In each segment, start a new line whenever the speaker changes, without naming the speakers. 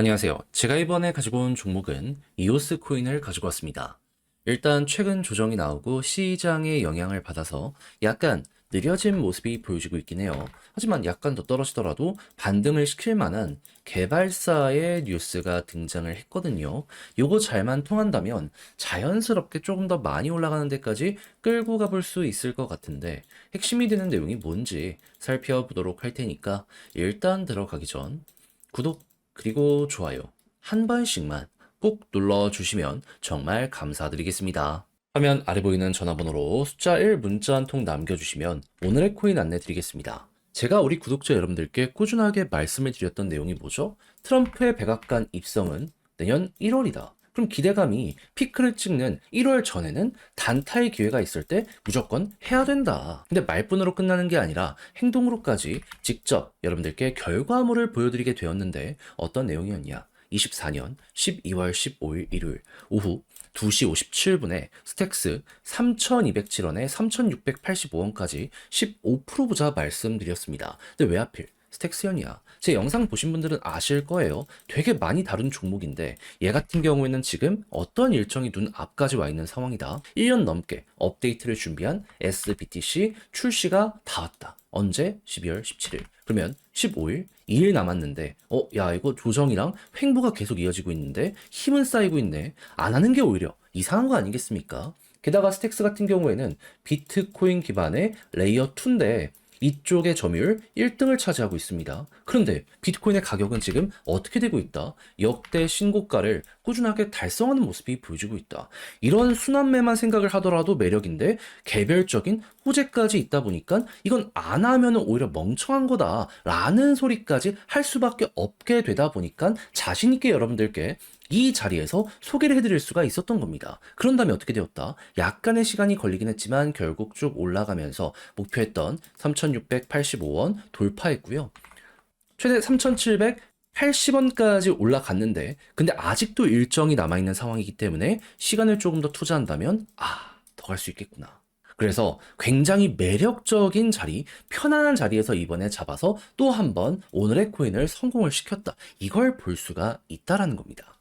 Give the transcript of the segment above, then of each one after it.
안녕하세요. 제가 이번에 가지고 온 종목은 이오스 코인을 가지고 왔습니다. 일단 최근 조정이 나오고 시장의 영향을 받아서 약간 느려진 모습이 보여지고 있긴 해요. 하지만 약간 더 떨어지더라도 반등을 시킬 만한 개발사의 뉴스가 등장을 했거든요. 요거 잘만 통한다면 자연스럽게 조금 더 많이 올라가는 데까지 끌고 가볼 수 있을 것 같은데 핵심이 되는 내용이 뭔지 살펴보도록 할 테니까 일단 들어가기 전 구독 그리고 좋아요 한 번씩만 꼭 눌러주시면 정말 감사드리겠습니다. 화면 아래 보이는 전화번호로 숫자 1 문자 한 통 남겨주시면 오늘의 코인 안내 드리겠습니다. 제가 우리 구독자 여러분들께 꾸준하게 말씀을 드렸던 내용이 뭐죠? 트럼프의 백악관 입성은 내년 1월이다. 그럼 기대감이 피크를 찍는 1월 전에는 단타의 기회가 있을 때 무조건 해야 된다. 근데 말뿐으로 끝나는 게 아니라 행동으로까지 직접 여러분들께 결과물을 보여드리게 되었는데 어떤 내용이었냐? 24년 12월 15일 일요일 오후 2시 57분에 스택스 3,207원에 3,685원까지 15% 보자 말씀드렸습니다. 근데 왜 하필 스택스연이야? 제 영상 보신 분들은 아실 거예요. 되게 많이 다룬 종목인데 얘 같은 경우에는 지금 어떤 일정이 눈 앞까지 와 있는 상황이다. 1년 넘게 업데이트를 준비한 SBTC 출시가 다 왔다. 언제? 12월 17일. 그러면 15일, 2일 남았는데, 어, 야, 이거 조정이랑 횡보가 계속 이어지고 있는데, 힘은 쌓이고 있네. 안 하는 게 오히려 이상한 거 아니겠습니까? 게다가 스택스 같은 경우에는 비트코인 기반의 레이어 2인데, 이쪽의 점유율 1등을 차지하고 있습니다. 그런데 비트코인의 가격은 지금 어떻게 되고 있다? 역대 신고가를 꾸준하게 달성하는 모습이 보여지고 있다. 이런 순환매만 생각을 하더라도 매력인데 개별적인 호재까지 있다 보니까 이건 안 하면 오히려 멍청한 거다라는 소리까지 할 수밖에 없게 되다 보니까 자신 있게 여러분들께 이 자리에서 소개를 해드릴 수가 있었던 겁니다. 그런 다음에 어떻게 되었다? 약간의 시간이 걸리긴 했지만 결국 쭉 올라가면서 목표했던 3,685원 돌파했고요. 최대 3,780원까지 올라갔는데, 근데 아직도 일정이 남아있는 상황이기 때문에 시간을 조금 더 투자한다면, 아, 더 갈 수 있겠구나. 그래서 굉장히 매력적인 자리, 편안한 자리에서 이번에 잡아서 또 한 번 오늘의 코인을 성공을 시켰다. 이걸 볼 수가 있다라는 겁니다.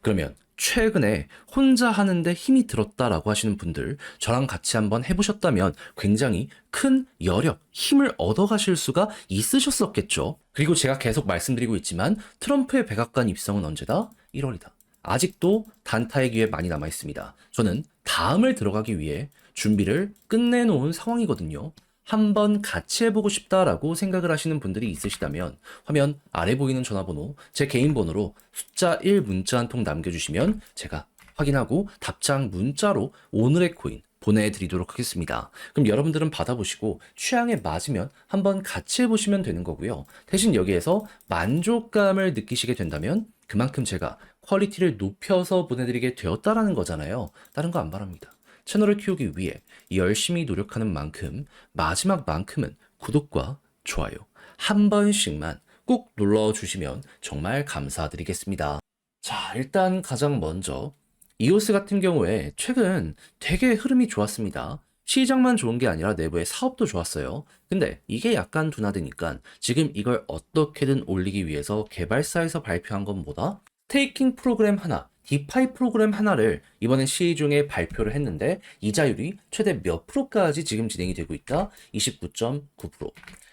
그러면 최근에 혼자 하는데 힘이 들었다라고 하시는 분들 저랑 같이 한번 해보셨다면 굉장히 큰 여력, 힘을 얻어가실 수가 있으셨었겠죠. 그리고 제가 계속 말씀드리고 있지만 트럼프의 백악관 입성은 언제다? 1월이다. 아직도 단타의 기회 많이 남아 있습니다. 저는 다음을 들어가기 위해 준비를 끝내놓은 상황이거든요. 한번 같이 해보고 싶다라고 생각을 하시는 분들이 있으시다면 화면 아래 보이는 전화번호 제 개인 번호로 숫자 1 문자 한 통 남겨주시면 제가 확인하고 답장 문자로 오늘의 코인 보내드리도록 하겠습니다. 그럼 여러분들은 받아보시고 취향에 맞으면 한번 같이 해보시면 되는 거고요. 대신 여기에서 만족감을 느끼시게 된다면 그만큼 제가 퀄리티를 높여서 보내드리게 되었다라는 거잖아요. 다른 거 안 바랍니다. 채널을 키우기 위해 열심히 노력하는 만큼 마지막만큼은 구독과 좋아요 한 번씩만 꼭 눌러 주시면 정말 감사드리겠습니다. 자, 일단 가장 먼저 이오스 같은 경우에 최근 되게 흐름이 좋았습니다. 시장만 좋은 게 아니라 내부의 사업도 좋았어요. 근데 이게 약간 둔화되니까 지금 이걸 어떻게든 올리기 위해서 개발사에서 발표한 건 뭐다? 스테이킹 프로그램 하나, 디파이 프로그램 하나를 이번에 시중에 발표를 했는데 이자율이 최대 몇 프로까지 지금 진행이 되고 있다? 29.9%.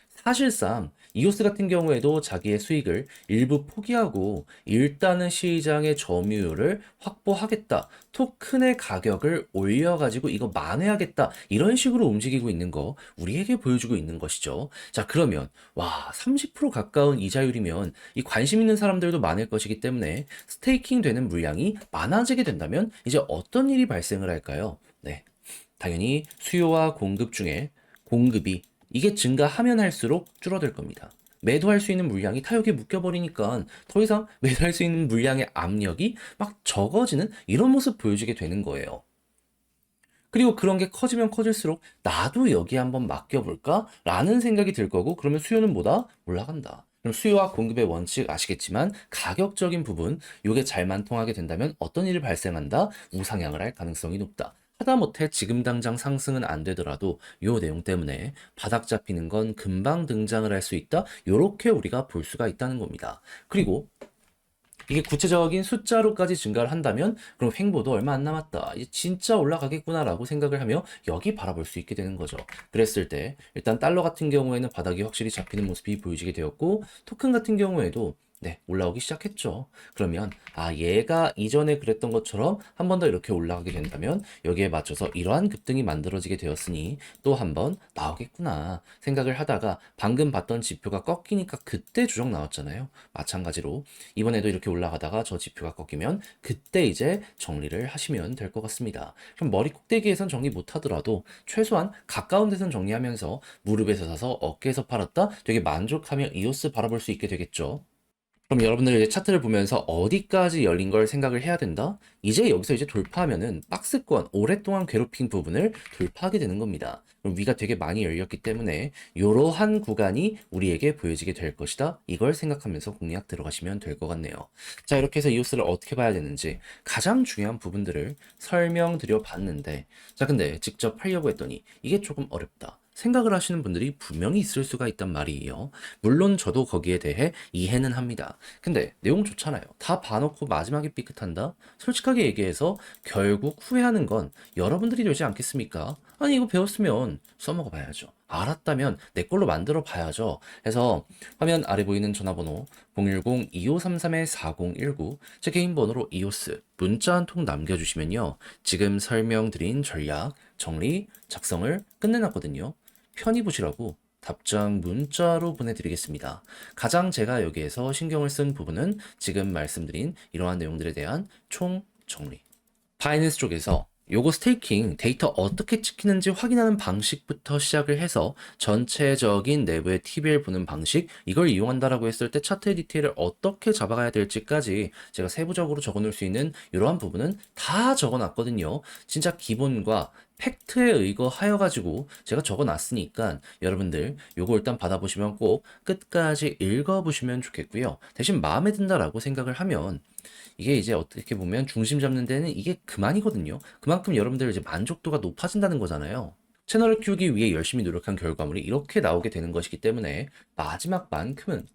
사실상 이오스 같은 경우에도 자기의 수익을 일부 포기하고 일단은 시장의 점유율을 확보하겠다. 토큰의 가격을 올려가지고 이거 만회하겠다. 이런 식으로 움직이고 있는 거 우리에게 보여주고 있는 것이죠. 자, 그러면 와, 30% 가까운 이자율이면 이 관심 있는 사람들도 많을 것이기 때문에 스테이킹 되는 물량이 많아지게 된다면 이제 어떤 일이 발생을 할까요? 네. 당연히 수요와 공급 중에 공급이 이게 증가하면 할수록 줄어들 겁니다. 매도할 수 있는 물량이 타격에 묶여버리니까 더 이상 매도할 수 있는 물량의 압력이 막 적어지는 이런 모습 보여주게 되는 거예요. 그리고 그런 게 커지면 커질수록 나도 여기 한번 맡겨볼까? 라는 생각이 들 거고 그러면 수요는 뭐다? 올라간다. 그럼 수요와 공급의 원칙 아시겠지만 가격적인 부분 요게 잘만 통하게 된다면 어떤 일이 발생한다? 우상향을 할 가능성이 높다. 하다못해 지금 당장 상승은 안 되더라도 요 내용 때문에 바닥 잡히는 건 금방 등장을 할 수 있다. 요렇게 우리가 볼 수가 있다는 겁니다. 그리고 이게 구체적인 숫자로까지 증가를 한다면 그럼 횡보도 얼마 안 남았다. 이제 진짜 올라가겠구나라고 생각을 하며 여기 바라볼 수 있게 되는 거죠. 그랬을 때 일단 달러 같은 경우에는 바닥이 확실히 잡히는 모습이 보여지게 되었고 토큰 같은 경우에도 네, 올라오기 시작했죠. 그러면 아, 얘가 이전에 그랬던 것처럼 한 번 더 이렇게 올라가게 된다면 여기에 맞춰서 이러한 급등이 만들어지게 되었으니 또 한 번 나오겠구나 생각을 하다가 방금 봤던 지표가 꺾이니까 그때 주적 나왔잖아요. 마찬가지로 이번에도 이렇게 올라가다가 저 지표가 꺾이면 그때 이제 정리를 하시면 될 것 같습니다. 그럼 머리 꼭대기에선 정리 못 하더라도 최소한 가까운 데선 정리하면서 무릎에서 사서 어깨에서 팔았다 되게 만족하며 이오스 바라볼 수 있게 되겠죠. 그럼 여러분들 이제 차트를 보면서 어디까지 열린 걸 생각을 해야 된다? 이제 여기서 이제 돌파하면은 박스권 오랫동안 괴롭힌 부분을 돌파하게 되는 겁니다. 그럼 위가 되게 많이 열렸기 때문에 이러한 구간이 우리에게 보여지게 될 것이다. 이걸 생각하면서 공략 들어가시면 될 것 같네요. 자, 이렇게 해서 이오스를 어떻게 봐야 되는지 가장 중요한 부분들을 설명드려 봤는데 자, 근데 직접 하려고 했더니 이게 조금 어렵다. 생각을 하시는 분들이 분명히 있을 수가 있단 말이에요. 물론 저도 거기에 대해 이해는 합니다. 근데 내용 좋잖아요. 다 봐놓고 마지막에 삐끗한다? 솔직하게 얘기해서 결국 후회하는 건 여러분들이 되지 않겠습니까? 아니, 이거 배웠으면 써먹어 봐야죠. 알았다면 내 걸로 만들어 봐야죠. 해서 화면 아래 보이는 전화번호 010-2533-4019 제 개인 번호로 이오스 문자 한 통 남겨주시면요. 지금 설명드린 전략, 정리, 작성을 끝내놨거든요. 편히 보시라고 답장 문자로 보내드리겠습니다. 가장 제가 여기에서 신경을 쓴 부분은 지금 말씀드린 이러한 내용들에 대한 총 정리. 파이낸스 쪽에서 요거 스테이킹 데이터 어떻게 찍히는지 확인하는 방식부터 시작을 해서 전체적인 내부의 TBL 보는 방식 이걸 이용한다라고 했을 때 차트의 디테일을 어떻게 잡아가야 될지까지 제가 세부적으로 적어놓을 수 있는 이러한 부분은 다 적어놨거든요. 진짜 기본과 팩트에 의거하여 가지고 제가 적어 놨으니까 여러분들 요거 일단 받아보시면 꼭 끝까지 읽어보시면 좋겠고요. 대신 마음에 든다라고 생각을 하면 이게 이제 어떻게 보면 중심 잡는 데는 이게 그만이거든요. 그만큼 여러분들 이제 만족도가 높아진다는 거잖아요. 채널을 키우기 위해 열심히 노력한 결과물이 이렇게 나오게 되는 것이기 때문에 마지막만큼은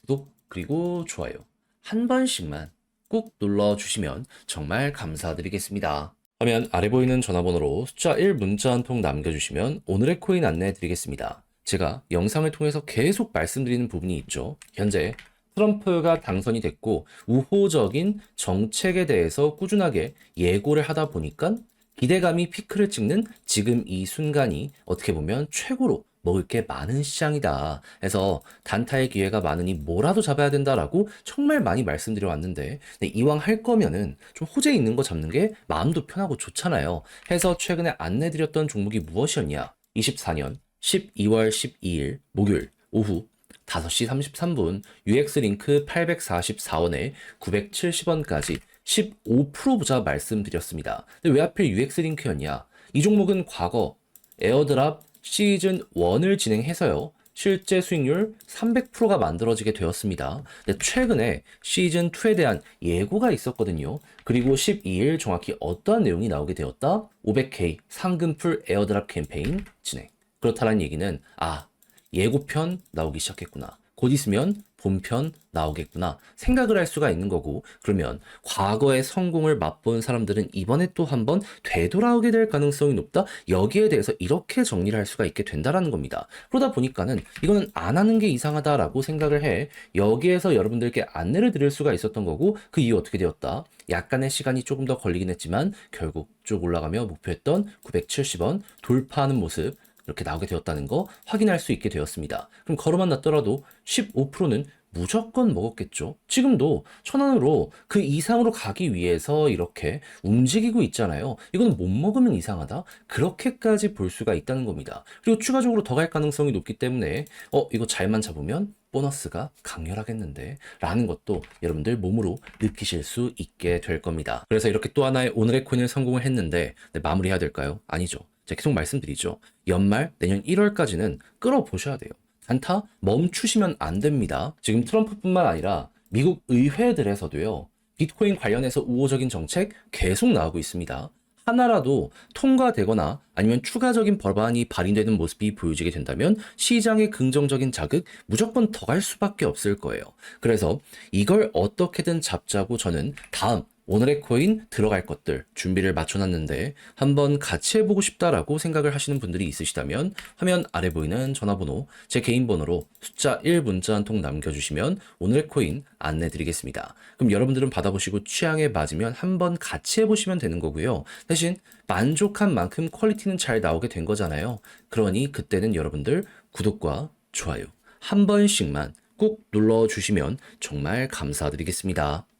구독 그리고 좋아요 한 번씩만 꾹 눌러주시면 정말 감사드리겠습니다. 화면 아래 보이는 전화번호로 숫자 1 문자 한 통 남겨주시면 오늘의 코인 안내해 드리겠습니다. 제가 영상을 통해서 계속 말씀드리는 부분이 있죠. 현재 트럼프가 당선이 됐고 우호적인 정책에 대해서 꾸준하게 예고를 하다 보니까 기대감이 피크를 찍는 지금 이 순간이 어떻게 보면 최고로 먹을 게 많은 시장이다. 해서 단타의 기회가 많으니 뭐라도 잡아야 된다라고 정말 많이 말씀드려 왔는데 네, 이왕 할 거면은 좀 호재 있는 거 잡는 게 마음도 편하고 좋잖아요. 해서 최근에 안내드렸던 종목이 무엇이었냐? 24년 12월 12일 목요일 오후 5시 33분 UX링크 844원에 970원까지 15% 부자 말씀드렸습니다. 근데 왜 하필 UX링크였냐? 이 종목은 과거 에어드랍 시즌 1을 진행해서요. 실제 수익률 300%가 만들어지게 되었습니다. 근데 최근에 시즌 2에 대한 예고가 있었거든요. 그리고 12일 정확히 어떠한 내용이 나오게 되었다? 500K 상금풀 에어드랍 캠페인 진행. 그렇다는 얘기는 아 예고편 나오기 시작했구나. 곧 있으면 본편 나오겠구나 생각을 할 수가 있는 거고 그러면 과거의 성공을 맛본 사람들은 이번에 또 한번 되돌아오게 될 가능성이 높다? 여기에 대해서 이렇게 정리를 할 수가 있게 된다라는 겁니다. 그러다 보니까는 이거는 안 하는 게 이상하다라고 생각을 해 여기에서 여러분들께 안내를 드릴 수가 있었던 거고 그 이후 어떻게 되었다? 약간의 시간이 조금 더 걸리긴 했지만 결국 쭉 올라가며 목표했던 970원 돌파하는 모습 이렇게 나오게 되었다는 거 확인할 수 있게 되었습니다. 그럼 걸어만 놨더라도 15%는 무조건 먹었겠죠. 지금도 천 원으로 그 이상으로 가기 위해서 이렇게 움직이고 있잖아요. 이건 못 먹으면 이상하다. 그렇게까지 볼 수가 있다는 겁니다. 그리고 추가적으로 더 갈 가능성이 높기 때문에 어 이거 잘만 잡으면 보너스가 강렬하겠는데 라는 것도 여러분들 몸으로 느끼실 수 있게 될 겁니다. 그래서 이렇게 또 하나의 오늘의 코인을 성공을 했는데 네, 마무리해야 될까요? 아니죠. 계속 말씀드리죠. 연말 내년 1월까지는 끌어보셔야 돼요. 단타 멈추시면 안 됩니다. 지금 트럼프뿐만 아니라 미국 의회들에서도요. 비트코인 관련해서 우호적인 정책 계속 나오고 있습니다. 하나라도 통과되거나 아니면 추가적인 법안이 발의되는 모습이 보여지게 된다면 시장의 긍정적인 자극 무조건 더 갈 수밖에 없을 거예요. 그래서 이걸 어떻게든 잡자고 저는 다음 오늘의 코인 들어갈 것들 준비를 맞춰놨는데 한번 같이 해보고 싶다라고 생각을 하시는 분들이 있으시다면 화면 아래 보이는 전화번호 제 개인 번호로 숫자 1 문자 한 통 남겨주시면 오늘의 코인 안내드리겠습니다. 그럼 여러분들은 받아보시고 취향에 맞으면 한번 같이 해보시면 되는 거고요. 대신 만족한 만큼 퀄리티는 잘 나오게 된 거잖아요. 그러니 그때는 여러분들 구독과 좋아요 한 번씩만 꾹 눌러주시면 정말 감사드리겠습니다.